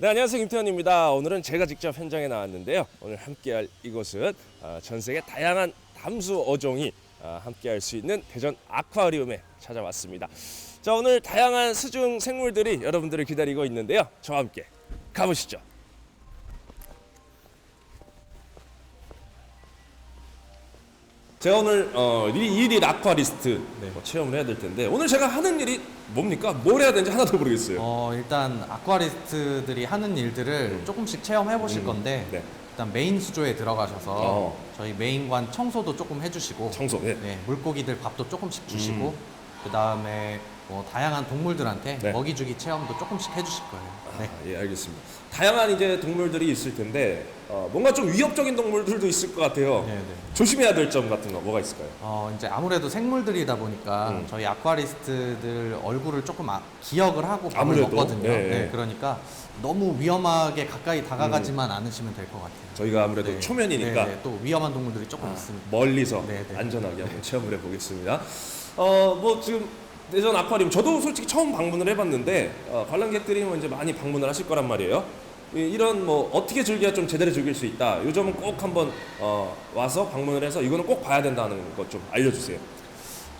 네, 안녕하세요. 김태현입니다. 오늘은 제가 직접 현장에 나왔는데요. 오늘 함께할 이곳은 아, 전 세계 다양한 담수 어종이 아, 함께할 수 있는 대전 아쿠아리움에 찾아왔습니다. 자, 오늘 다양한 수중 생물들이 여러분들을 기다리고 있는데요. 저와 함께 가보시죠. 제가 오늘 어, 일- 일일 아쿠아리스트 뭐 체험을 해야 될 텐데 오늘 제가 하는 일이 뭡니까? 뭘 해야 되는지 하나도 모르겠어요. 어, 일단 아쿠아리스트들이 하는 일들을 조금씩 체험해 보실 건데 네. 일단 메인 수조에 들어가셔서 어. 저희 메인관 청소도 조금 해주시고 청소. 네. 네, 물고기들 밥도 조금씩 주시고 그 다음에 뭐 다양한 동물들한테 네. 먹이 주기 체험도 조금씩 해주실 거예요. 네. 아, 예, 알겠습니다. 다양한 이제 동물들이 있을 텐데 어, 뭔가 좀 위협적인 동물들도 있을 것 같아요. 네, 네. 조심해야 될 점 같은 거 뭐가 있을까요? 어, 이제 아무래도 생물들이다 보니까 음. 저희 아쿠아리스트들 얼굴을 조금 아- 기억을 하고 밥을 아무래도, 먹거든요. 네, 네, 네. 그러니까 너무 위험하게 가까이 다가가지만 않으시면 될 것 같아요. 저희가 아무래도 네. 초면이니까 네, 네, 또 위험한 동물들이 조금 있습니다. 멀리서 네, 네. 안전하게 한번 체험을 해보겠습니다. 어, 뭐 지금 대전 아쿠아리움 저도 솔직히 처음 방문을 해봤는데 어, 관람객들이 뭐 이제 많이 방문을 하실 거란 말이에요. 이- 이런 뭐 어떻게 즐겨야 좀 제대로 즐길 수 있다. 요 점은 꼭 한번 어, 와서 방문을 해서 이거는 꼭 봐야 된다는 것 좀 알려주세요.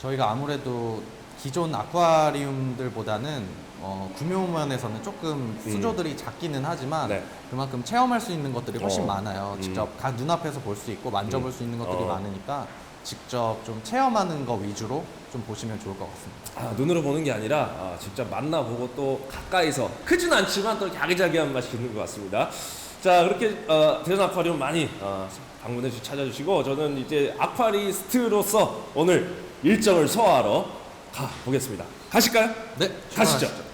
저희가 아무래도 기존 아쿠아리움들보다는 어, 구묘면에서는 조금 수조들이 작기는 하지만 음. 네. 그만큼 체험할 수 있는 것들이 훨씬 어. 많아요. 음. 직접 각 눈앞에서 볼 수 있고 만져볼 수 있는 것들이 어. 많으니까 직접 좀 체험하는 거 위주로 좀 보시면 좋을 것 같습니다. 아, 눈으로 보는 게 아니라 아, 직접 만나보고 또 가까이서 크진 않지만 또 이렇게 아기자기한 맛이 있는 것 같습니다. 자 그렇게 어, 대전 아쿠아리움 많이 어, 방문해 주 찾아주시고 저는 이제 아쿠아리스트로서 오늘 일정을 소화하러 가 보겠습니다. 가실까요? 네, 가시죠. 출발하시죠.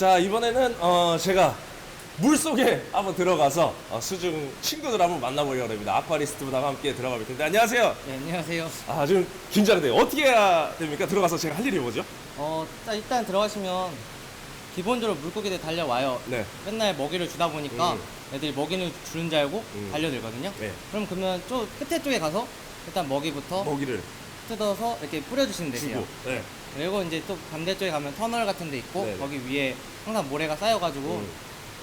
자 이번에는 어, 제가 물 속에 한번 들어가서 어, 수중 친구들 한번 만나보려고 합니다. 아쿠아리스트 분하고 함께 들어가 볼 텐데 안녕하세요. 네, 안녕하세요. 아 지금 긴장돼요. 어떻게 해야 됩니까? 들어가서 제가 할 일이 뭐죠? 어, 자, 일단 들어가시면 기본적으로 물고기들 달려와요. 네. 맨날 먹이를 주다 보니까 음. 애들이 먹이를 주는 줄 알고 음. 달려들거든요. 네. 그럼 그러면 저 끝에 쪽에 가서 일단 먹이부터 먹이를 뜯어서 이렇게 뿌려주시면 되세요. 주고. 네. 그리고 이제 또 반대쪽에 가면 터널 같은 데 있고 네네. 거기 위에 항상 모래가 쌓여가지고 음.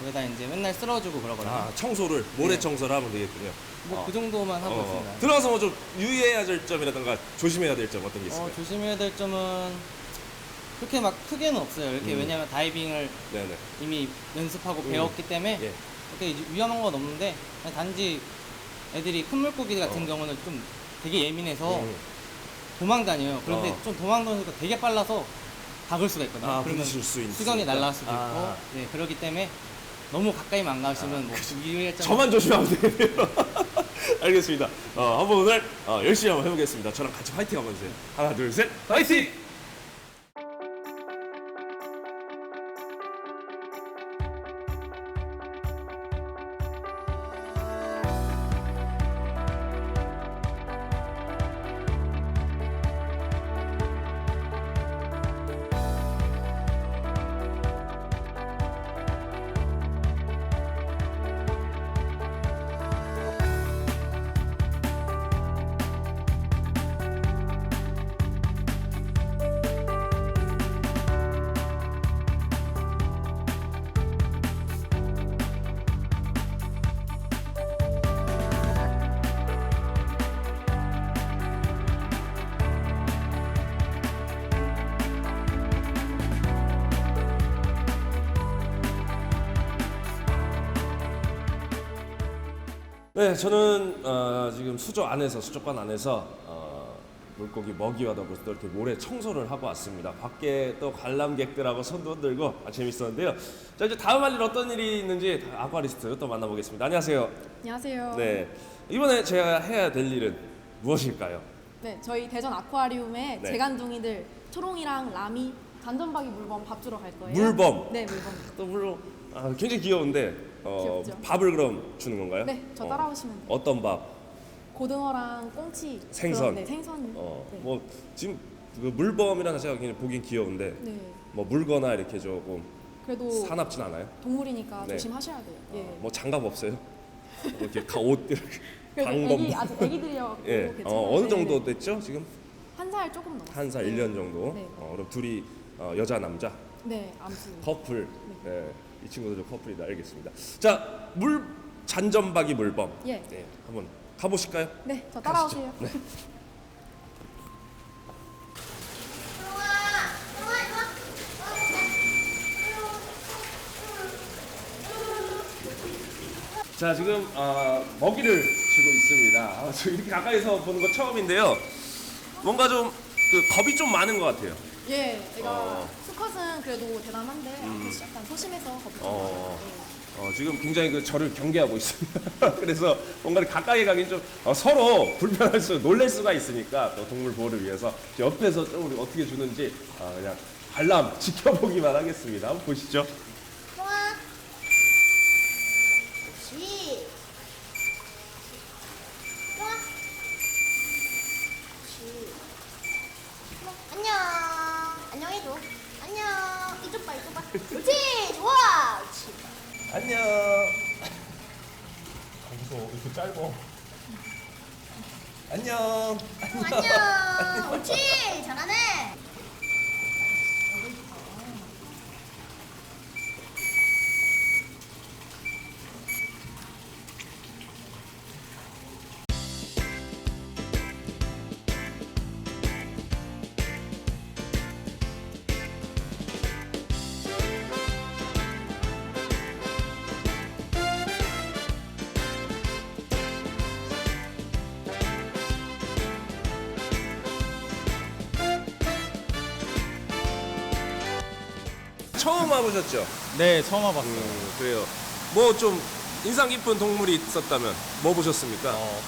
거기다 이제 맨날 쓸어주고 그러거든요. 아 청소를 모래 네. 청소를 하면 되겠군요. 뭐 어. 그 정도만 하고 어, 있습니다. 들어가서 뭐 좀 유의해야 될 점이라든가 조심해야 될 점 어떤 게 있을까요? 어, 조심해야 될 점은 그렇게 막 크게는 없어요. 이렇게 음. 왜냐면 다이빙을 네네. 이미 연습하고 음. 배웠기 때문에 예. 그렇게 위험한 건 없는데 단지 애들이 큰 물고기 같은 어. 경우는 좀 되게 예민해서 음. 도망 다녀요. 그런데 어. 좀 도망 다니니까 되게 빨라서 박을 수가 있거든요. 아, 그러면 부딪힐 수 있으니까. 수건이 날라갈 수도 아. 있고, 네 그렇기 때문에 너무 가까이만 안 가시면 뭐 유의할 점. 저만 조심하면 되겠네요. 알겠습니다. 어, 한번 오늘 어, 열심히 한번 해보겠습니다. 저랑 같이 파이팅 한번 해주세요. 하나, 둘, 셋, 파이팅! 네, 저는 어, 지금 수조 안에서 수족관 안에서 어, 물고기 먹이와 더불어서 또 이렇게 모래 청소를 하고 왔습니다. 밖에 또 관람객들하고 손도 흔들고 아, 재밌었는데요. 자 이제 다음 할 일 어떤 일이 있는지 아쿠아리스트 또 만나보겠습니다. 안녕하세요. 안녕하세요. 네, 이번에 제가 해야 될 일은 무엇일까요? 네, 저희 대전 아쿠아리움에 네. 재간둥이들 초롱이랑 라미 잔전박이 물범 밥 주러 갈 거예요. 물범. 네, 물범. 또 물론 아, 굉장히 귀여운데 어, 귀엽죠? 밥을 그럼 주는 건가요? 네, 저 어. 따라오시면 돼요. 어떤 밥? 고등어랑 꽁치. 생선. 그런, 네, 생선. 어, 네. 뭐 지금 그 물범이라는 자체가 굉장히 보긴 귀여운데 네. 뭐 물거나 이렇게 조금 그래도 사납진 않아요? 동물이니까 네. 조심하셔야 돼요. 예. 어, 뭐 장갑 없어요? 뭐 이렇게 가- 옷 이렇게 그래도 방검 애기 아직 애기들이어서 예. 괜찮아요. 어, 어느 네, 정도 네. 됐죠? 지금 한살 조금 넘었어요. 한 살, 일 1년 정도. 네. 어, 그럼 둘이 어, 여자 남자 네, 암수. 커플. 네. 이 친구들도 커플이다 알겠습니다. 자, 물 잔점박이 물범. 예. 네, 한번 가보실까요? 네, 저 따라오세요. 네. 자 지금 아, 먹이를 주고 있습니다. 아, 저 이렇게 가까이서 보는 거 처음인데요. 뭔가 좀 그 겁이 좀 많은 것 같아요. 예, 제가 어. 음. 수컷은 그래도 대담한데 앞에서 약간 소심해서 겁이 좀 어. 많아요. 어, 지금 굉장히 그 저를 경계하고 있습니다. 그래서 뭔가 가까이 가긴 좀 어, 서로 불편할 수, 놀랄 수가 있으니까 또 동물 보호를 위해서 옆에서 좀 우리 어떻게 주는지 어, 그냥 관람 지켜보기만 하겠습니다. 한번 보시죠. 좋아. 옳지. 좋아. 옳지. 좋아. 안녕. 안녕해줘. 안녕. 이쪽 봐, 이쪽 봐. 옳지. 좋아. 옳지. 안녕. 무서워, 이렇게 짧어. 안녕. 어, 안녕. 옳지. 잘하네. 처음 와보셨죠? 네, 처음 와봤어요. 음, 그래요. 뭐 좀 인상 깊은 동물이 있었다면 뭐 보셨습니까? 어,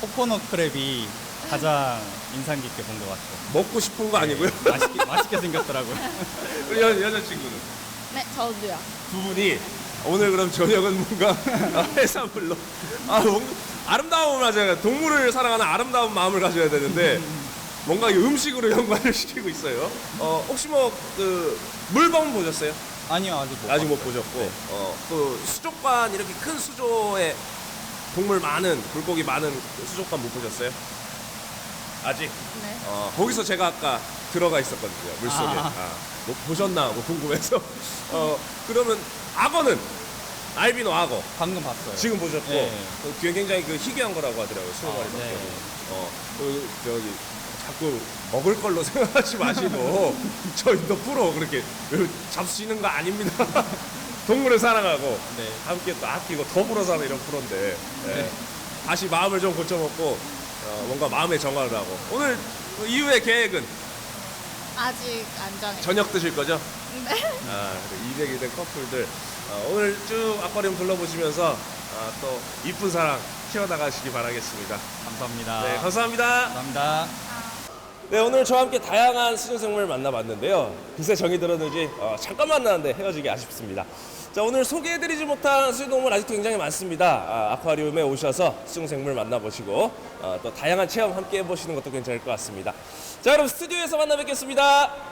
코코넛 크랩이 가장 인상 깊게 본 것 같아요. 먹고 싶은 거 아니고요? 맛있게, 맛있게 생겼더라고요. 우리 여, 여자친구는 네, 저도요. 두 분이 오늘 그럼 저녁은 뭔가 해산물로 아 뭔가 아름다움을 가져야 동물을 사랑하는 아름다운 마음을 가져야 되는데 뭔가 이 음식으로 연관을 시키고 있어요. 어 혹시 뭐 그 물범 보셨어요? 아니요, 아직 못 아직 못 봤어요. 보셨고 어그 수족관 이렇게 큰 수조에 동물 많은 물고기 많은 그 수족관 못 보셨어요? 아직? 네. 어 거기서 제가 아까 들어가 있었거든요 물속에 아. 아, 뭐 보셨나 뭐 궁금해서 어 그러면 악어는 알비노 악어 방금 봤어요. 지금 보셨고 네. 그 뒤에 굉장히 그 희귀한 거라고 하더라고요 스무 아, 마리 밖에 네. 어, 그 저기 자꾸 먹을 걸로 생각하지 마시고 저희도 프로 그렇게 잡수시는 거 아닙니다. 동물을 사랑하고 네. 함께 또 아끼고 더불어 사는 이런 프로인데 예. 네. 다시 마음을 좀 고쳐먹고 어, 뭔가 마음의 정화를 하고 오늘 그 이후의 계획은 아직 안 정해. 저녁 드실 거죠? 네. 아, 200이 된 커플들 어, 오늘 쭉 아쿠아리움 둘러보시면서 아, 또 이쁜 사랑 키워나가시기 바라겠습니다. 감사합니다. 네, 감사합니다. 감사합니다. 네, 오늘 저와 함께 다양한 수중생물 만나봤는데요. 글쎄 정이 들었는지 어, 잠깐 만나는데 헤어지기 아쉽습니다. 자, 오늘 소개해드리지 못한 수중동물 아직도 굉장히 많습니다. 아, 아쿠아리움에 오셔서 수중생물 만나보시고 어, 또 다양한 체험 함께 해보시는 것도 괜찮을 것 같습니다. 자, 그럼 스튜디오에서 만나 뵙겠습니다.